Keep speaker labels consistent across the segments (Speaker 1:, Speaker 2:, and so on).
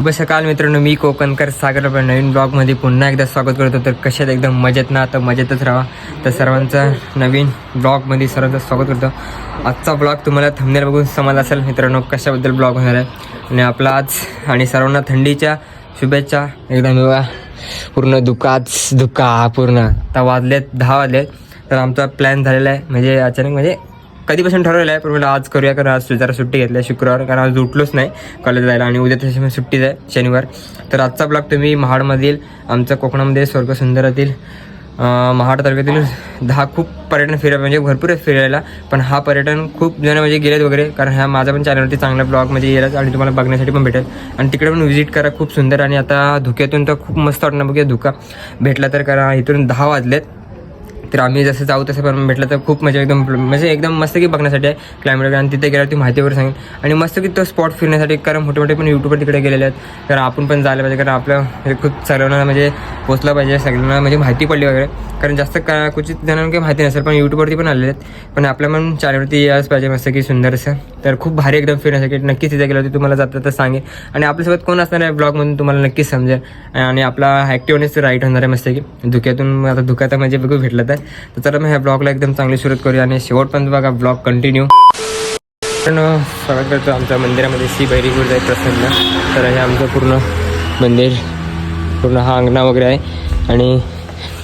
Speaker 1: शुभ सकाळ मित्रांनो मी कोकणकर सागर. नवीन ब्लॉगमध्ये पुन्हा एकदा स्वागत करतो. तर कशात एकदम मजेत ना? आता मजेतच राहा. तर सर्वांचं नवीन ब्लॉगमध्ये सर्वांचं स्वागत करतो. आजचा ब्लॉग तुम्हाला थंबनेल बघून समज असेल. मित्रांनो कशाबद्दल ब्लॉग होणार आहे? आणि आपला आज आणि सर्वांना थंडीच्या शुभेच्छा. एकदम बघा पूर्ण दुकाच दुका पूर्ण. आता वाजलेत दहा वाजलेत. तर आमचा प्लॅन झालेला आहे. म्हणजे अचानक म्हणजे कधीपासून ठरवलं आहे पण मला आज करूया कारण आज जरा सुट्टी घेतली आहे शुक्रवार कारण आज उठलोच नाही कॉलेज जायला आणि उद्या त्याच्यामुळे सुट्टीच आहे शनिवार. तर आजचा ब्लॉग तुम्ही महाडमधील आमच्या कोकणामध्ये स्वर्गसुंदरातील महाड तालुक्यातील दहा खूप पर्यटन फिरा म्हणजे भरपूर फिरायला पण हा पर्यटन खूप जण म्हणजे गेलेत वगैरे कारण हा माझा पण चॅनलवरती चांगला ब्लॉग म्हणजे येईल आणि तुम्हाला बघण्यासाठी पण भेटेल. आणि तिकडे पण व्हिजिट करा खूप सुंदर आणि आता धुक्यातून तर खूप मस्त वाटणार बघूया धुका भेटला तर कारण इथून दहा वाजलेत. तर आम्ही जसं जाऊ तसं पण भेटलं तर खूप मजा एकदम म्हणजे एकदम मस्त की बघण्यासाठी आहे. क्लायमेट आणि तिथे गेल्यावर ती माहिती वगैरे सांगेल आणि मस्त की तो स्पॉट फिरण्यासाठी कारण मोठे मोठे पण यूट्यूबर तिकडे गेलेले आहेत. तर आपण पण जायला पाहिजे कारण आपलं हे खूप सर्वांना म्हणजे पोचलं पाहिजे सगळ्यांना म्हणजे माहिती पडली वगैरे. कारण जास्त का क्वचित जणांना काही माहिती नसेल पण यूट्यूबवरती पण आलेले आहेत. पण आपल्या पण चॅनलवरती यायलाच पाहिजे मस्त की सुंदर असं तर खूप भारी एकदम फिरण्यासाठी. नक्कीच तिथे गेलं होती तुम्हाला जातं तर सांगेल आणि आपल्यासोबत कोण असणार आहे ब्लॉगमधून तुम्हाला नक्कीच समजेल. आणि आपला ॲक्टिव्हनेस राईट होणार आहे मस्त की धुक्यातून आता धुक्यात म्हणजे बघू भेटलं तर. तर चला मग ह्या ब्लॉगला एकदम चांगली सुरुवात करूया आणि शेवटपर्यंत बघा ब्लॉग कंटिन्यू पण स्वागत करतो आमच्या मंदिरामध्ये श्री भैरीपूर जाय प्रसन्न. तर हे आमचं पूर्ण मंदिर पूर्ण हा अंगणा वगैरे आहे. आणि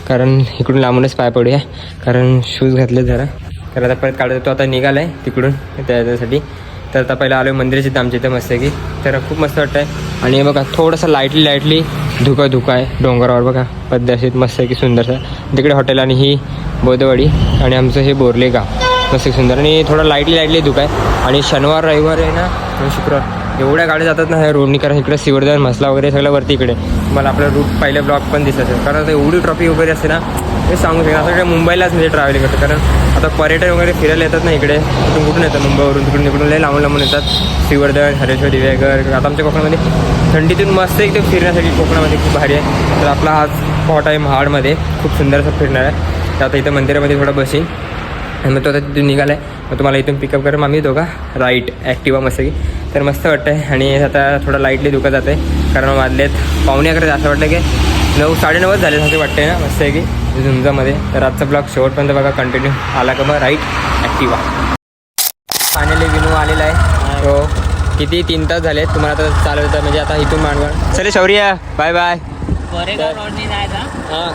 Speaker 1: कारण इकडून लांबूनच पाय पडूया. कारण शूज घातले जरा. तर आता परत काढत आता निघाला आहे तिकडून त्याच्यासाठी तर आता पहिला आलो मंदिर इथं आमच्या इथे मस्त आहे की. तर खूप मस्त वाटतं आहे आणि बघा थोडंसं लाईटली लाईटली धुका धुका आहे डोंगरावर बघा. पद्धतशीर मस्त आहे की सुंदरसं. तिकडे हॉटेल आणि ही बोधवाडी आणि आमचं हे बोरले गाव. मस्त सुंदर. आणि थोडं लाईटली लाईटली धुका आहे. आणि शनिवार रविवार आहे ना शुक्रवार. एवढ्या गाड्या जातात ना ह्या रोडनी कारण इकडे सिवर्धन मसला वगैरे सगळं वरती इकडे. मला आपलं रूट पहिले ब्लॉक पण दिसत असेल. कारण आता एवढी ट्रॉफी वगैरे असते ना हे सांगू शकतो असं काय मुंबईलाच म्हणजे ट्रॅव्हलिंग करतो कारण आता पर्यटन वगैरे फिरायला येतात ना इकडे तिथून कुठून येतात? मुंबईवरून तिकडून तिकडून लय लांबून लांबून येतात. सिवर्धन हरेश्वर दिवेगर आता आमच्या कोकणामध्ये थंडीतून मस्त एकदम फिरण्यासाठी कोकणामध्ये खूप भारी आहे. तर आपला हा स्पॉट आहे महाडमध्ये. खूप सुंदर असं फिरणार आहे. तर आता इथं मंदिरामध्ये थोडं बसेन. आणि मग तो आता तिथून निघाला आहे मग तुम्हाला इथून पिकअप करून आम्ही दोघा राईट ॲक्टिवा मस्त. की तर मस्त वाटतं आहे आणि आता थोडं लाईटली दुखत जाते कारण वाजलेत पावणे अकरा असं वाटतं की नऊ साडेनऊच झाले असं वाटते ना. मस्त आहे की झुंजामध्ये. तर आजचा ब्लॉग शेवटपर्यंत बघा कंटिन्यू आला का मग? राईट ॲक्टिवा फायनली विनू आलेला आहे. तो किती तीन तास झाले तुम्हाला आता चालवतं म्हणजे आता इथून मानवण चले शौर्य बाय बाय
Speaker 2: रोडनी जायचा
Speaker 1: हां?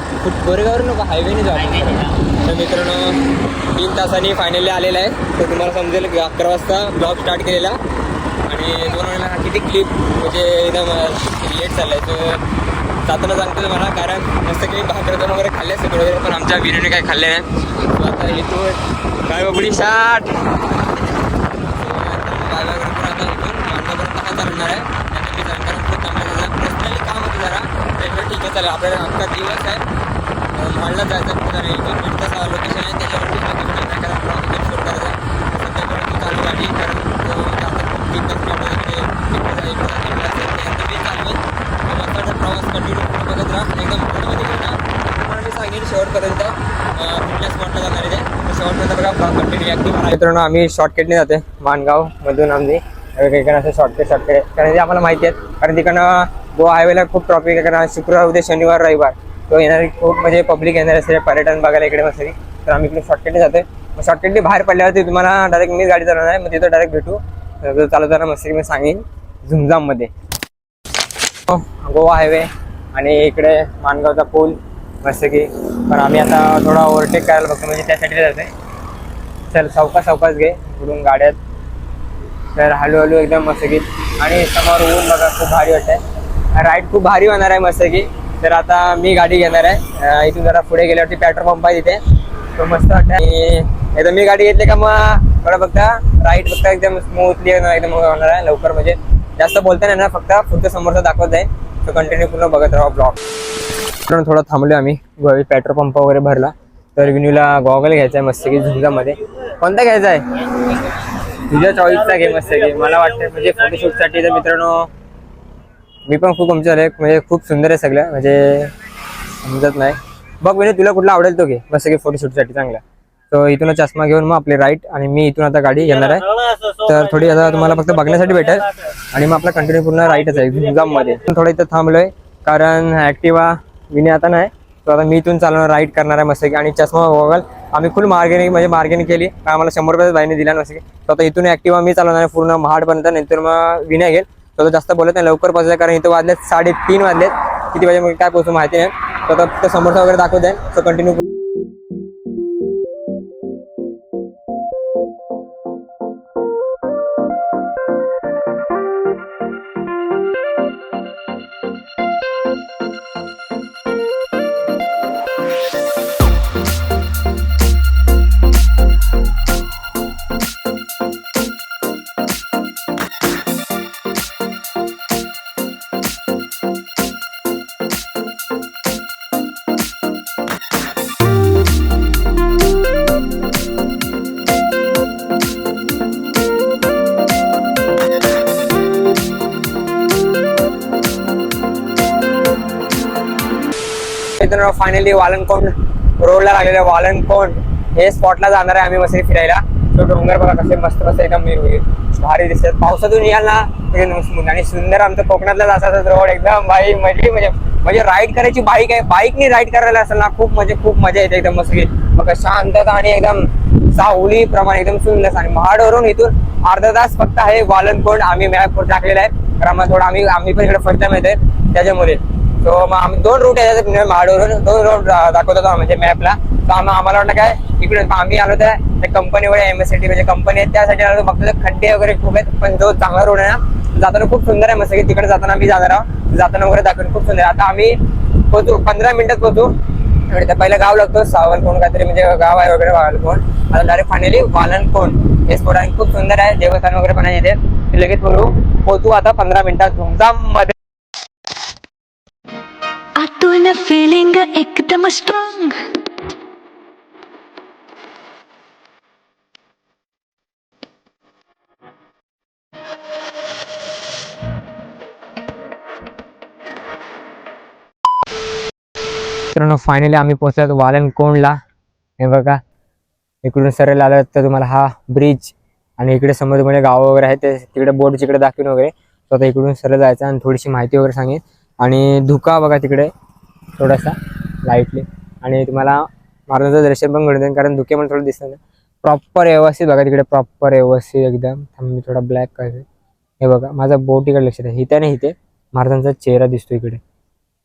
Speaker 1: गोरेगावरून नको हायवेने जाऊ. तर मित्रांनो तीन तासांनी फायनली आलेला आहे. तर तुम्हाला समजेल की अकरा वाजता ब्लॉग स्टार्ट केलेला. मी दोन वेळेला किती क्लिप म्हणजे एकदम लेट चाललं आहे तर जाताना सांगतो मला कारण मस्त काही भाकर दोन वगैरे खाल्ले असते वगैरे पण आमच्या बिर्याणी काय खाल्ले नाही. आता येतो काय बघडी शाट पण आहे. काम होतं जरा ठीक आहे चालेल. आपल्याला आमचा दिवस आहे. मांडला जायचं एक दोन लोकेशन आहे त्याच्यावरती कारण ब्लॉग वगैरे आहे चालू गाडी कारण प्रवास कंटिन्यू बघत राहा एकदम पूर्णमध्ये तुम्हाला मी सांगेन शेवटपर्यंत कुठल्या स्पॉटला जाणार आहे ते शेवटपर्यंत बघा कंटिन्यू ॲक्टिव्ह मित्रांनो आम्ही शॉर्टकटने जाते माणगाव मधून आम्ही. इकडे असं शॉर्टकट शॉर्टकट कारण ते आम्हाला माहिती आहेत. कारण तिकडनं गोवा हायवेला खूप ट्रॉफिक आहे. कारण शुक्रवार उद्या शनिवार रविवार. तो येणारी खूप म्हणजे पब्लिक येणार असेल पर्यटन बघायला इकडे मस्त तर आम्ही इकडे शॉर्टकटने जाते मग शॉर्टकटने बाहेर पडल्यावरती तुम्हाला डायरेक्ट मी गाडी चालवणार आहे. मग तिथं डायरेक्ट भेटू. तर चालू जरा मस्ती मी सांगेन झुमझाममध्ये हो, गोवा हायवे आणि इकडे मानगावचा पूल मस्त की. पण आम्ही आता थोडा ओव्हरटेक करायला बघतो म्हणजे त्यासाठी जाते चल सावकाश सावकाश घे पुढून गाड्यात. तर हळूहळू एकदम मस्त की. आणि समोर ऊन बघा खूप भारी वाटतंय. राईड खूप भारी होणार आहे मस्त की. तर आता मी गाडी घेणार आहे. इथून जरा पुढे गेल्यावरती पेट्रोल पंप आहे तिथे. तो मस्त वाटतं आणि मी गाडी घेतली का मग थोडं फक्त राईट फक्त एकदम स्मूथली एकदम होणार आहे लवकर. म्हणजे जास्त बोलता नाही ना फक्त पुढचं समोरचा दाखवत जाईल. तो कंटिन्यू पूर्ण बघत राहा ब्लॉग कारण थोडं थांबलो आम्ही. गोवी पेट्रोल पंप वगैरे भरला. तर विनूला गॉगल घ्यायचा आहे मस्त की झुंजामध्ये कोणता घ्यायचा आहे? तुझ्या चॉईसचा घे मस्त की. मला वाटतं म्हणजे फोटोशूटसाठी तर मित्रांनो मी पण खूप आमच्या म्हणजे खूप सुंदर आहे सगळं. म्हणजे समजत नाही. बघ म्हणजे तुला कुठला आवडेल तो घे. मस्त की फोटोशूटसाठी चांगला. तर इथून चष्मा घेऊन मग आपली राईट आणि मी इथून आता गाडी घेणार आहे. तर थोडी आता तुम्हाला फक्त बघण्यासाठी भेटेल. आणि मग आपला कंटिन्यू पूर्ण राईटच आहे गुंजाम थोडं इथं थांबलोय कारण ऍक्टिवा विने आता नाही. तर आता मी इथून चालवणार राईट करणार आहे मस्त आणि चष्मा बघाल आम्ही फुल मार्गेने म्हणजे मार्गेने केली. कारण आम्हाला शंभर रुपये बाईने दिला नसते तर आता इथून ऍक्टिवा मी चालवणार आहे पूर्ण महाडपर्यंत. नंतर मग विनय घेईल. तर जास्त बोलत नाही लवकर पोहोचला कारण इथं वाजलेत साडेतीन वाजलेत. किती वाजे मग काय पोहोचू माहिती नाही. तर आता समोरचा वगैरे दाखवत आहे तर कंटिन्यू फायनली वालनकोंड रोडला लागलेलं वालनकोंड हे स्पॉटला जाणार आहे आम्ही मस्त फिरायला. तो डोंगर बघा कसे मस्त मस्त एकदम मी भारी दिसतात. पावसातून याल ना एकदम आणि सुंदर आमचं कोकणातला असाच रोड एकदम भाई म्हणजे म्हणजे म्हणजे राईड करायची बाईक आहे. बाईकनी राईड करायला असेल ना खूप म्हणजे खूप मजा येते एकदम मस्त. मग शांतता आणि एकदम सावली प्रमाणे एकदम सुंदर. आणि महाडवरून इथून अर्धा तास फक्त आहे वालनकोंड आम्ही मॅप टाकलेला आहे. तर आम्हाला थोडं आम्ही आम्ही पण इकडे फर्स्ट टाइम येते त्याच्यामुळे तो मग आम्ही दोन रूट आहेत म्हणजे महाडवरून दोन रूट दाखवत होतो म्हणजे मॅपला तर आम्ही आम्हाला वाटलं काय इकडे आम्ही आलो तर त्या कंपनीवर एम एस सी टी म्हणजे कंपनी आहे त्यासाठी आलो फक्त खड्डे वगैरे खूप आहेत. पण जो चांगला रोड आहे ना जाताना खूप सुंदर आहे मस्त की तिकडे जाताना आम्ही जाणार आहोत. जाताना वगैरे दाखवून खूप सुंदर आहे. आता आम्ही पोहोचू पंधरा मिनिटात पोहोचू. आणि पहिलं गाव लागतो सावलकोण काहीतरी म्हणजे गाव आहे वगैरे वालकोण आता डायरेक्ट फायनली वालनकोण हे स्पॉट आहे खूप सुंदर आहे. देवस्थान वगैरे पण आहे इथे. ते लगेच बोलू. पोहोचू आता पंधरा मिनिटात धुमधाममध्ये.
Speaker 3: आतून फिलिंग एकदम स्ट्रॉंग
Speaker 1: मित्रांनो फायनली आम्ही पोहोचलो वालन कोंडला हे बघा इकडून सरळ आलं तर तुम्हाला हा ब्रिज आणि इकडे समोर गाव वगैरे आहे ते तिकडे बोर्ड जिकडे दाखवून वगैरे. तर आता इकडून सरळ जायचं आणि थोडीशी माहिती वगैरे सांगेन. आणि धुका बघा तिकडे. थोडासा लाईटली आणि तुम्हाला महाराजांचं दर्शन पण घडून कारण धुके मला थोडं दिसत नाही प्रॉपर व्यवस्थित बघा तिकडे प्रॉपर व्यवस्थित एकदम. मी थोडा ब्लॅक करते. हे बघा माझा बोट इकडे लक्षात आहे. इथे नाही इथे महाराजांचा चेहरा दिसतो इकडे.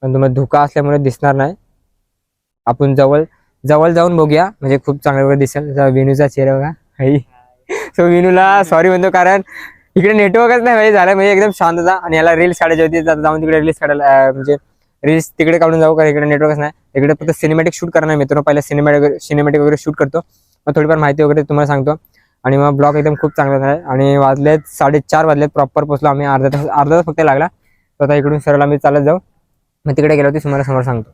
Speaker 1: पण तुम्हाला धुका असल्यामुळे दिसणार नाही. आपण जवळ जवळ जाऊन बघूया. म्हणजे खूप चांगलं वगैरे दिसेल. विनूचा चेहरा बघा. हाई सो विनूला सॉरी म्हणतो कारण इकडे नेटवर्कच नाही म्हणजे झालं म्हणजे एकदम शांतता. आणि याला रील्स काढायची होती जाऊन तिकडे रील्स काढायला म्हणजे रील्स तिकडे काढून जाऊ का? इकडे नेटवर्कच नाही. इकडे फक्त सिनेमॅटिक शूट करणार मित्रांनो. पहिला सिनेमॅटिक सिनेमॅटिक वगैरे शूट करतो. मग थोडीफार माहिती वगैरे तुम्हाला सांगतो. आणि मग ब्लॉग एकदम खूप चांगला झाला. आहे आणि वाजलेत साडेचार वाजलेत. प्रॉपर पोचलो आम्ही. अर्धा तास अर्धा तास फक्त लागला. तर आता इकडून सरळ आम्ही चालत जाऊ. मग तिकडे गेलो होती तुम्हाला समोर सांगतो.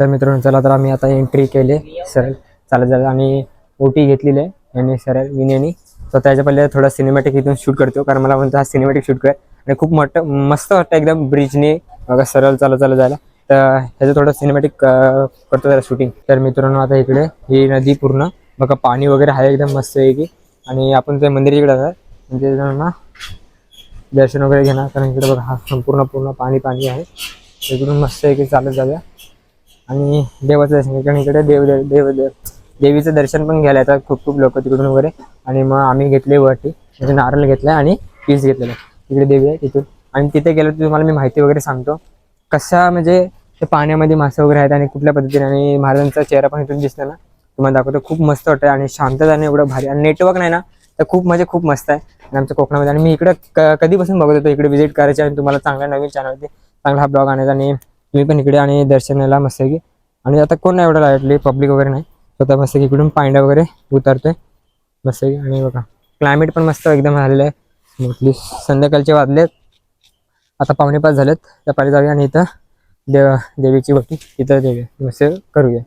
Speaker 1: तर मित्रांनो चला तर आम्ही आता एंट्री केली. सरळ चालत जात आणि ओटी घेतलेली आहे. यांनी सर विनेनी तर त्याच्या पहिले थोडा सिनेमॅटिक इथून शूट करतो कारण मला म्हणतो हा सिनेमॅटिक शूट कर आणि खूप मोठं मस्त वाटतं एकदम ब्रिजने बघा सरळ चालत चालत जायला. तर ह्याचं थोडं सिनेमॅटिक करतो त्याला शूटिंग तर मित्रांनो आता इकडे ही नदी पूर्ण. बघा पाणी वगैरे आहे एकदम मस्त आहे की आणि आपण ते मंदिर इकडे जाणार. म्हणजे ना दर्शन वगैरे घेणार. कारण इकडे बघा हा संपूर्ण पूर्ण पाणी पाणी आहे. इकडून मस्त आहे की चालत जाऊया. आणि देवाचं दर्शन. कारण इकडे देव देव देव देवीचं दर्शन पण घ्यायला येतात. खूप खूप लोक तिकडून वगैरे. आणि मग आम्ही घेतले वरती. म्हणजे नारळ घेतलाय आणि पीस घेतलेलं. तिकडे देवी आहे तिथून. आणि तिथे गेलो तर तुम्हाला मी माहिती वगैरे सांगतो. कशा म्हणजे ते पाण्यामध्ये मासे वगैरे आहेत आणि कुठल्या पद्धतीने आणि महाराजांचा चेहरा पण इथून दिसला ना तुम्हाला दाखवतो. खूप मस्त वाटतं आणि शांतताने एवढं भारी. आणि नेटवर्क नाही ना तर खूप म्हणजे खूप मस्त आहे. आणि आमच्या कोकणामध्ये. आणि मी इकडं क- कधीपासून बघत होतो इकडे व्हिजिट करायचे आणि तुम्हाला चांगला नवीन चॅनलवरती चांगला हा ब्लॉग आणायचा. आणि तुम्ही पण इकडे आणि दर्शनाला मस्त आहे. की आणि आता कोण नाही एवढं लाईटली पब्लिक वगैरे नाही. स्वतः मस्त की इकडून पांड्या वगैरे उतरतोय. मस्त आणि बघा क्लायमेट पण मस्त एकदम झालेलं आहे. स्मूथली संध्याकाळचे वाजलेत आता पावणे पाच झालेत. त्या पाणी जाऊया आणि इथं देव देवीची वटी इथं देऊया. मस्त करूया.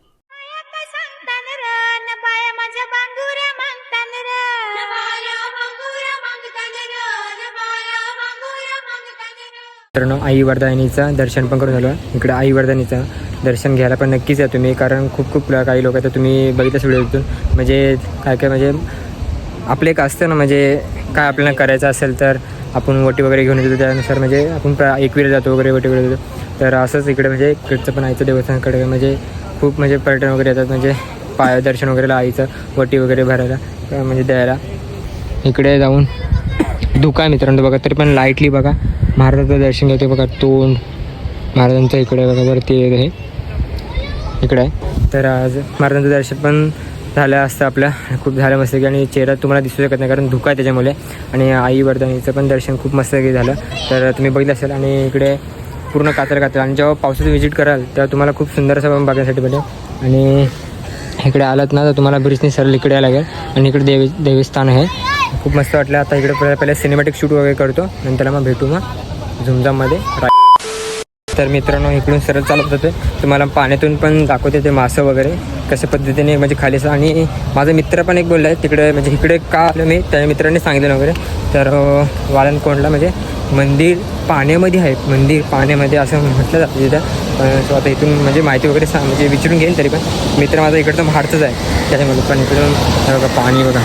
Speaker 1: मित्रांनो आई वरदानीचं दर्शन पण करून झालं इकडे आई वरदानीचं दर्शन घ्यायला पण नक्कीच या तुम्ही कारण खूप खूप काही लोक तर तुम्ही बघितलं व्हिडिओतून म्हणजे काय काय म्हणजे आपलं एक असतं ना म्हणजे काय आपल्याला करायचं असेल तर आपण वटी वगैरे घेऊन येतो. त्यानुसार म्हणजे आपण प्रा एकवीर जातो वगैरे वटी वगैरे जातो तर असंच इकडे म्हणजे इकडचं पण आईचं देवस्थानकडे म्हणजे खूप म्हणजे पर्यटन वगैरे येतात. म्हणजे पाय दर्शन वगैरे आईचं वटी वगैरे भरायला म्हणजे द्यायला. इकडे जाऊन धुका आहे मित्रांनो बघा तरी पण लाईटली बघा. महाराजाचं दर्शन घेतो बघा तोंड. महाराजांचं इकडे बघा वरती हे. इकडे आहे. तर आज महाराजांचं दर्शन पण झालं असतं आपल्या खूप झालं मस्त की आणि चेहरा तुम्हाला दिसू शकत नाही कारण धुका आहे त्याच्यामुळे. आणि आई वर्धनीचं पण दर्शन खूप मस्त की झालं. तर तुम्ही बघितलं असेल आणि इकडे पूर्ण कातर कातर आणि जेव्हा पावसात व्हिजिट कराल तेव्हा तुम्हाला खूप सुंदर असं बघण्यासाठी भेटेल. आणि इकडे आलात ना तर तुम्हाला ब्रिजने सरळ इकडे यायला लागेल. आणि इकडे देवी देवस्थान आहे. खूप मस्त वाटलं. आता इकडे पहिले सिनेमॅटिक शूट वगैरे करतो. नंतर मग भेटू मग झुमझाममध्ये. तर मित्रांनो इकडून सरळ चालत होते तुम्हाला पाण्यातून पण दाखवते ते मासं वगैरे. कशा पद्धतीने म्हणजे खाली असं आणि माझा मित्र पण एक बोलला आहे तिकडे म्हणजे इकडे का आलं मी त्या मित्राने सांगितलं वगैरे. तर वालनकोंडला म्हणजे मंदिर पाण्यामध्ये आहे. मंदिर पाण्यामध्ये असं म्हटलं जातं तिथं. सो आता इथून म्हणजे माहिती वगैरे सांग म्हणजे विचारून घेईन तरी पण. मित्र माझा इकडचं महाडचंच आहे. त्याच्यामध्ये पण इकडून बघा पाणी बघा.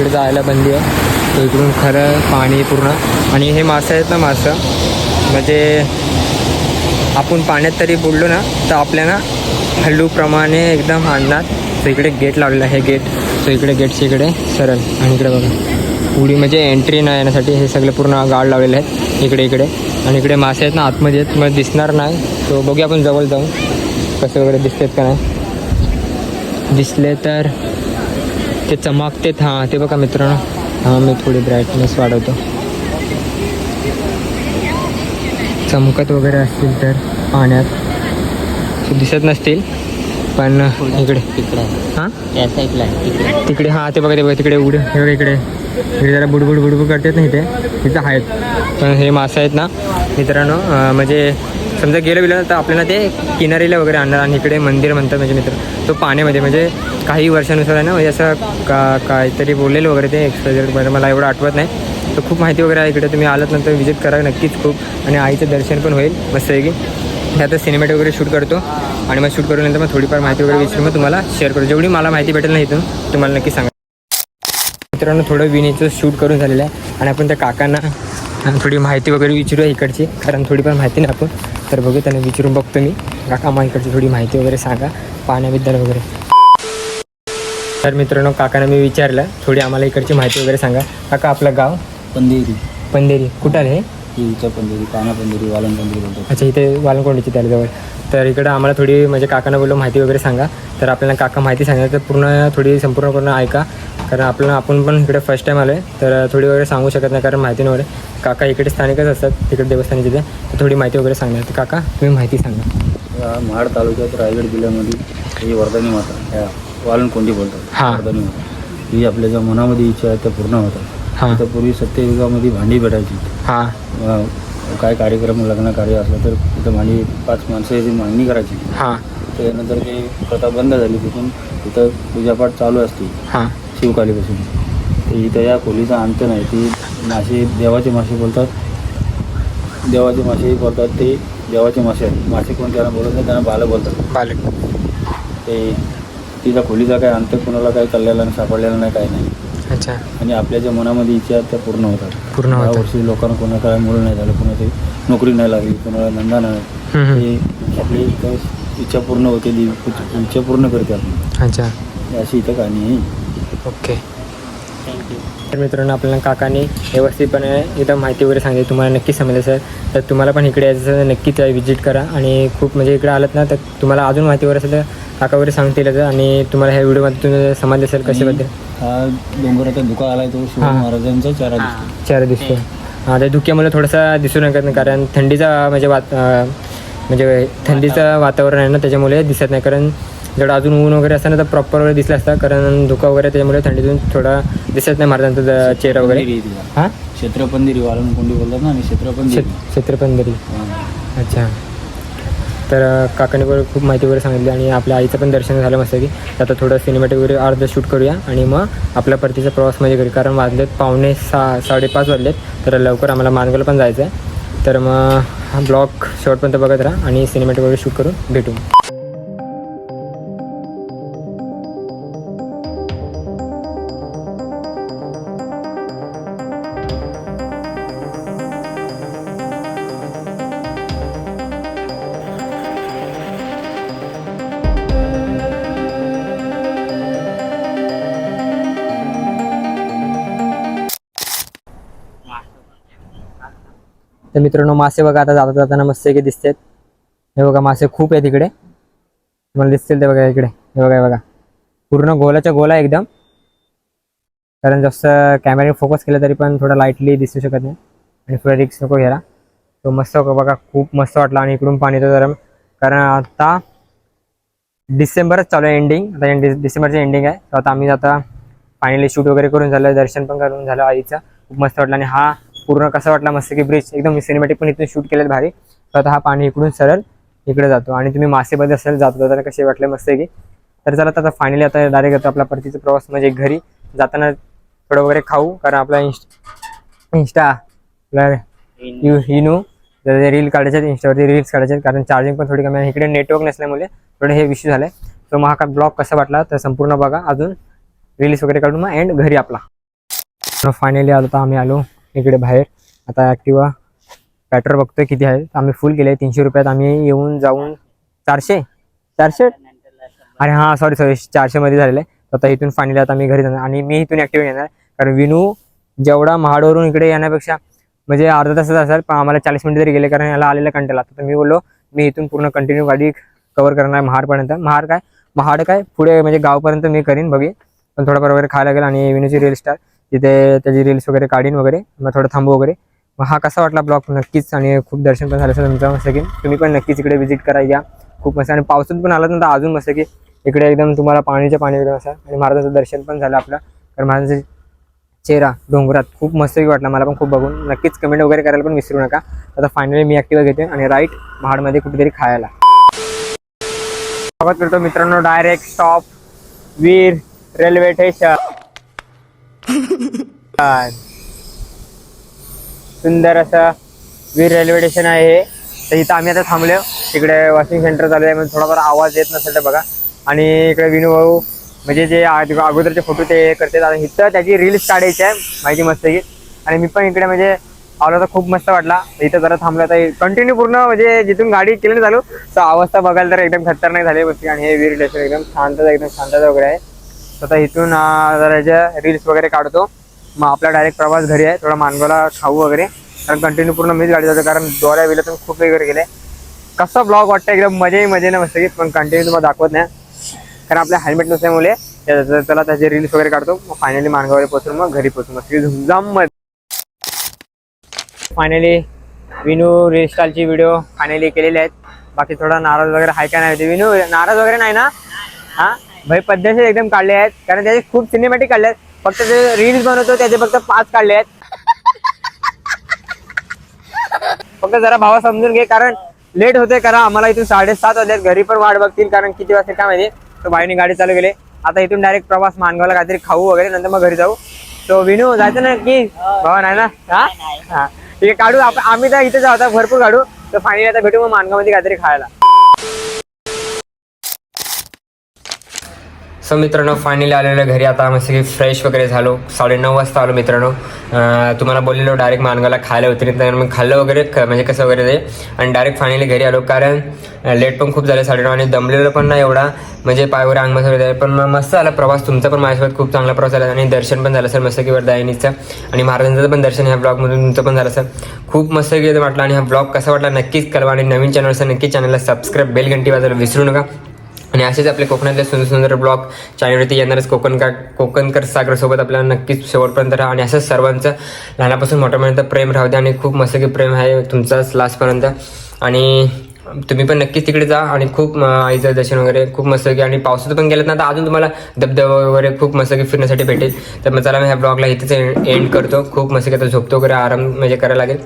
Speaker 1: इकडे जायला बंदी आहे. तर इकडून खरं पाणी पूर्ण. आणि हे मासे आहेत ना मासं म्हणजे आपण पाण्यात तरी बुडलो ना तर आपल्याला हल्लूप्रमाणे एकदम आणणार. तर इकडे गेट लागलं आहे हे गेट तर इकडे गेटच्या इकडे सरळ. आणि इकडे बघा. उडी म्हणजे एंट्री नाही येण्यासाठी हे सगळे पूर्ण गाड लावलेले आहेत. इकडे इकडे. आणि इकडे मासे आहेत ना आतमध्ये आहेत. मग दिसणार नाही. तो बघूया आपण जवळ जाऊन कसे वगैरे दिसतात का नाही. दिसले तर ते चमकतेत हां ते बघा मित्रांनो. हां मी थोडी ब्राईटनेस वाढवतो. चमकत वगैरे असतील तर पाण्यात. ते दिसत नसतील पण इकडे.
Speaker 2: तिकडे
Speaker 1: हां?
Speaker 2: त्या साईडला आहे तिकडे.
Speaker 1: तिकडे हां ते बघा ते बघा तिकडे उड. हे बघा इकडे. इकडे जरा बुडबुड बुडबुड करतात ना इथे. तिथं आहेत. पण हे मासे आहेत ना. मित्रांनो म्हणजे समजा गेलं बिलं तर आपल्याला ते किनारीला वगैरे आणणार. आणि इकडे मंदिर म्हणतात म्हणजे मित्र तो पाण्यामध्ये म्हणजे काही वर्षानुसार आहे ना म्हणजे असं का काहीतरी बोललेलं वगैरे ते एक्सप्रेझर मला एवढं आठवत नाही. तर खूप माहिती वगैरे आहे इकडे तुम्ही आलात नंतर व्हिजिट करा नक्कीच खूप. आणि आईचं दर्शन पण होईल मस्त आहे की हे आता सिनेमॅटिक वगैरे शूट करतो. आणि मग शूट करूनंतर मग थोडीफार माहिती वगैरे विचारून मग तुम्हाला शेअर करू जेवढी मला माहिती भेटेल ना इथून तुम्हाला नक्की सांगा मित्रांनो थोडं विनीचं शूट करून झालेलं आहे. आणि आपण त्या काकांना थोडी माहिती वगैरे विचारूया इकडची कारण थोडीफार माहिती नाही आपण. तर बघू त्यांना विचारून बघतो मी. काका मग इकडची थोडी माहिती वगैरे सांगा. पाण्याबद्दल वगैरे. तर मित्रांनो काकांना मी विचारलं थोडी आम्हाला इकडची माहिती वगैरे सांगा. काका आपलं गाव?
Speaker 4: पंधेरी.
Speaker 1: पंधेरी. कुठं आहे? हे?
Speaker 4: हिलच्या पंधेरी काना पंधेरी वालन पंधेरी बोलतात
Speaker 1: अच्छा इथे वालंकोंडीची त्याच्याजवळ. तर इकडं आम्हाला थोडी म्हणजे काकांना बोललो माहिती वगैरे सांगा. तर आपल्याला काका माहिती सांगा तर पूर्ण थोडी संपूर्ण पूर्ण ऐका. कारण आपल्याला आपण पण इकडे फर्स्ट टाईम आलो आहे तर थोडी वगैरे सांगू शकत नाही कारण माहिती नव्हते. काका इकडे स्थानिकच असतात तिकडे देवस्थानी तिथे तर थोडी माहिती वगैरे सांगणार तर काका तुम्ही माहिती सांगा.
Speaker 4: महाड तालुक्यात रायगड जिल्ह्यामध्ये ही वर्धानी माता ह्या वालन कोंडी बोलतात.
Speaker 1: हां.
Speaker 4: वर्धानी माता. ही आपल्या ज्या मनामध्ये इच्छा आहेत त्या पूर्ण होतात.
Speaker 1: हां.
Speaker 4: तर पूर्वी सत्ययुगामध्ये भांडी भेटायची.
Speaker 1: हां.
Speaker 4: काय कार्यक्रम लग्न कार्य असलं तर तिथं भांडी पाच माणसं याची मागणी करायची.
Speaker 1: हां.
Speaker 4: त्यानंतर ते प्रथा बंद झाली तिथून तिथं पूजापाठ चालू असते.
Speaker 1: हां.
Speaker 4: शिवकालीपासून. तर इथं या खोलीचा अंत नाही. ती मासे देवाचे मासे बोलतात. देवाचे मासे बोलतात ते देवाचे मासे आहेत. मासे कोण त्यांना बोलत नाही त्यांना बालं बोलतात.
Speaker 1: बालक.
Speaker 4: ते तिच्या खोलीचा काय अंत कोणाला काही चाललेला नाही सापडलेला नाही काही नाही.
Speaker 1: अच्छा.
Speaker 4: आणि आपल्या ज्या मनामध्ये इच्छा त्या पूर्ण होतात.
Speaker 1: पूर्ण
Speaker 4: दहा
Speaker 1: होतं
Speaker 4: वर्षी लोकांना कोणा काय मुलं नाही झालं कोणाची नोकरी नाही लागली कोणाला धंदा नाही
Speaker 1: हम्म, हम्म.
Speaker 4: ते आपली इथं इच्छा पूर्ण होते ती इच्छा पूर्ण करते आपण
Speaker 1: अच्छा.
Speaker 4: अशी इथं कहाणी आहे.
Speaker 1: ओके. तर मित्रांनो आपल्याला काकाने व्यवस्थितपणे इथं माहिती वगैरे सांगितली. तुम्हाला नक्की समजेल सर. तर तुम्हाला पण इकडे यायचं असेल तर नक्कीच व्हिजिट करा. आणि खूप म्हणजे इकडे आलात ना तर तुम्हाला अजून माहिती वगैरे असेल तर काका वगैरे सांगतीलच आणि तुम्हाला ह्या व्हिडिओमध्ये तुम्ही समजले असेल कशाबद्दल?
Speaker 4: हा डोंगराचा धुका आलाय तो शिवाजी
Speaker 1: हां.
Speaker 4: महाराजांचा चारा दिसतो
Speaker 1: चार दिसतो हां त्या धुक्यामुळे थोडासा दिसू नका कारण थंडीचा म्हणजे वात म्हणजे थंडीचं वातावरण. आहे ना त्याच्यामुळे दिसत नाही. कारण जेवढं अजून ऊन वगैरे असतं ना तर प्रॉपर वगैरे दिसलं असतं कारण धुका वगैरे त्याच्यामुळे थंडीतून थोडा दिसत नाही महाराजांचा ज- चेहरा वगैरे. हां?
Speaker 4: क्षेत्रपंदिरी वालन कोंडी बोलतात ना आणि क्षेत्रपंदिरी
Speaker 1: क्षेत्र- क्षेत्रपंधरी
Speaker 4: हां.
Speaker 1: अच्छा. तर काकाने वगैरे खूप माहिती वगैरे सांगितली आणि आपल्या आईचं पण दर्शन झालं मस्त की. आता थोडं सिनेमॅटिक वगैरे अर्ध शूट करूया आणि मग आपल्या परतीचा प्रवास म्हणजे घरी. कारण वाजलेत पावणे सहा साडेपाच वाजलेत. तर लवकर आम्हाला मानगोला पण जायचं आहे तर मग हा ब्लॉग शेवटपर्यंत बघत राहा आणि सिनेमॅटिक वगैरे शूट करून भेटू. तर मित्रांनो मासे बघा आता जाता जाताना मस्त की दिसतात. हे बघा मासे खूप आहेत इकडे. तुम्हाला दिसतील ते बघा इकडे. हे बघा हे बघा. पूर्ण गोलाच्या गोला आहे एकदम. कारण जास्त कॅमेरा फोकस केलं तरी पण थोडं लाईटली दिसू शकत नाही. आणि थोडा रिक्स नको घ्यायला. तो मस्त बघा खूप मस्त वाटला. आणि इकडून पाणी येतो जरा कारण आता डिसेंबरच चालू आहे एंडिंग आता एंड डिसेंबरचं एंडिंग आहे. तर आता आम्ही आता फायनली शूट वगैरे करून झालं. दर्शन पण करून झालं आईचं. खूप मस्त वाटलं. आणि हा पूर्ण कसा वाटला मस्त की ब्रिज एकदम सिनेमॅटिक पण इथून शूट केलेत भारी. तर आता हा पाणी इकडून सरळ इकडे जातो आणि तुम्ही मासेमध्ये असेल जात जाताना कसे वाटले मस्त की? तर चला आता फायनली आता डायरेक्ट येतो आपला परतीचा प्रवास म्हणजे घरी. जाताना थोडं वगैरे खाऊ कारण आपला इंस्ट इंस्टा आपला यू इनू रील काढायचे आहेत इंस्टावरती रील्स काढायचे कारण चार्जिंग पण थोडी कमी आहे. इकडे नेटवर्क नसल्यामुळे थोडं हे इश्यू झालं आहे महाकाल मग हा ब्लॉग कसा वाटला तर संपूर्ण बघा. अजून रिलीज वगैरे काढून मग एंड घरी आपला. फायनली आलो तर आम्ही आलो. इकडे बाहेर. आता ॲक्टिवा पेट्रोल बघतोय किती आहे. आम्ही फुल केले तीनशे रुपयात आम्ही येऊन जाऊन चारशे? चारशे? अरे हां सॉरी सॉरी चारशेमध्ये झालेलं आहे. आता इथून फायनली आता मी घरी जाणार. आणि मी इथून ॲक्टिव्ह येणार कारण विनू जेवढा महाडवरून इकडे येण्यापेक्षा म्हणजे अर्धा तासच असेल पण आम्हाला चाळीस मिनिटं तरी गेले कारण याला आलेला कंटेला तर मी बोललो मी इथून पूर्ण कंटिन्यू गाडी कवर करणार महाडपर्यंत महाड काय? महाड काय? पुढे म्हणजे गावपर्यंत मी करीन बघी. पण थोडंफार वगैरे खायला लागेल आणि विनूची रिअल स्टार तिथे त्याची रील्स वगैरे काढीन वगैरे मग थोडं थांबू वगैरे. मग हा कसा वाटला ब्लॉग नक्कीच आणि खूप दर्शन पण झालं असेल तुमचं मस्त की तुम्ही पण नक्कीच इकडे व्हिजिट करा या. खूप मस्त. आणि पावसात पण आला तर अजून मस्त की इकडे एकदम तुम्हाला पाणीच्या पाणी एकदम असं. आणि महाराजांचं दर्शन पण झालं आपलं. कारण महाराजांचा चेहरा डोंगरात खूप मस्त वाटला. मला पण खूप बघून. नक्कीच कमेंट वगैरे करायला पण विसरू नका. आता फायनली मी ॲक्टिवा घेते आणि राईट महाडमध्ये कुठेतरी खायला. स्वागत करतो मित्रांनो. Direct stop Veer railway station सुंदर असं वीर रेल्वे स्टेशन आहे हे. तर इथं आम्ही आता थांबलो तिकडे वॉशिंग सेंटर चालू आहे म्हणजे थोडाफार आवाज येत नसेल तर बघा. आणि इकडे विनू भाऊ म्हणजे जे अगोदरचे फोटो ते करतात. आणि इथं त्याची रील्स काढायची आहे. माहिती मस्त की आणि मी पण इकडे म्हणजे आलो तर खूप मस्त वाटला. इथं जरा थांबलं तर कंटिन्यू पूर्ण म्हणजे जिथून गाडी केली ना चालू तर अवस्था बघायला तर एकदम खतरनाक झाली बसली आणि हे वीर स्टेशन एकदम शांतता एकदम शांतता वगैरे आहे. आता इथून जरा रील्स वगैरे काढतो. मग आपला डायरेक्ट प्रवास घरी आहे थोडा मानगावला खाऊ वगैरे. कारण कंटिन्यू पूर्ण मीच गाडी जातो कारण दोऱ्या विलातून खूप वगैरे गेले. कसा ब्लॉग वाटतं एकदम मजाही मजे ना मस्तगी पण कंटिन्यू तुम्हाला दाखवत नाही. कारण आपल्या हेल्मेट नसल्यामुळे त्याला त्याचे रील्स वगैरे काढतो मग फायनली मानगावला पोहोचून मग घरी पोहोचून मग की झुमझाममध्ये फायनली विनू रील्सची व्हिडिओ फायनली केलेले आहेत. बाकी थोडा नाराज वगैरे हाय का नाही? ते विनू नाराज वगैरे नाही ना? हा? भाई पद्धतशीर एकदम काढले आहेत. कारण त्याचे खूप सिनेमॅटिक काढले आहेत. फक्त जे रील्स बनवतो त्याचे फक्त पाच काढले आहेत. फक्त जरा भावा समजून घे कारण लेट होते कारण आम्हाला इथून साडेसात वाजल्यात घरी पण वाट बघतील कारण किती वाजता काय माहिती? तर भाईने गाडी चालू केली. आता इथून डायरेक्ट प्रवास मानगावला काहीतरी खाऊ वगैरे नंतर मग घरी जाऊ. तो विनू जायचं ना की भावा नाही ना? हा? हा. ठीक आहे काढू. आम्ही तर इथे जाऊ भरपूर काढू. तर फायनली आता भेटू मग मानगावमध्ये काहीतरी खायला. सो मित्रांनो फायनली आलेलं घरी. आता मस्त की फ्रेश वगैरे झालो. साडेनऊ वाजता आलो मित्रांनो. तुम्हाला बोललेलो डायरेक्ट मानगाला खायला होते. तर मग खाल्लं वगैरे म्हणजे कसं वगैरे ते. आणि डायरेक्ट फायनली घरी आलो कारण लेट पण खूप झाले साडेनऊ आणि दमलेलं पण नाही एवढा. म्हणजे पाय वगैरे अंग वगैरे. पण मग मस्त आला प्रवास. तुमचा पण माझ्यासोबत खूप चांगला प्रवास झाला. आणि दर्शन पण झालं सर. मस्त की वरदायनीचं. आणि महाराजांचं पण दर्शन ह्या ब्लॉगमधून तुमचं पण झालं सर. खूप मस्त की वाटलं. आणि हा ब्लॉग कसा वाटला नक्कीच कळवा. आणि नवीन चॅनलचं नक्की चॅनलला सबस्क्राईब बेल घंटी वाजायला विसरू नका. आणि असेच आपले कोकणातले सुंदर सुंदर ब्लॉग चॅनलवरती येणारच कोकण का कोकणकर सागरसोबत आपल्याला नक्कीच शेवटपर्यंत राहा. आणि असंच सर्वांचं लहानापासून मोठ्यापर्यंत प्रेम राहू द्या आणि खूप मस्त की प्रेम आहे तुमचाच लास्टपर्यंत. आणि तुम्ही पण नक्कीच तिकडे जा आणि खूप आईचं दर्शन वगैरे खूप मस्त की आणि पावसात पण गेलं ना तर अजून तुम्हाला धबधबा वगैरे खूप मस्त की फिरण्यासाठी भेटेल. तर मग चला मी ह्या ब्लॉगला इथेच एंड करतो. खूप मस्त की आता झोपतो वगैरे आराम म्हणजे करायला लागेल.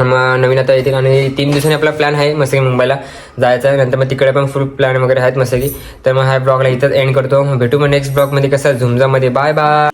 Speaker 1: मग नवीन आता येतील आणि तीन दिवसांनी आपला प्लॅन आहे मस्त की मुंबईला जायचा. आहे नंतर मग तिकडे पण फुल प्लॅन वगैरे आहेत मस्त की तर मग ह्या ब्लॉगला इथंच एंड करतो. भेटू मग नेक्स्ट ब्लॉगमध्ये कसं? झुमजामध्ये बाय बाय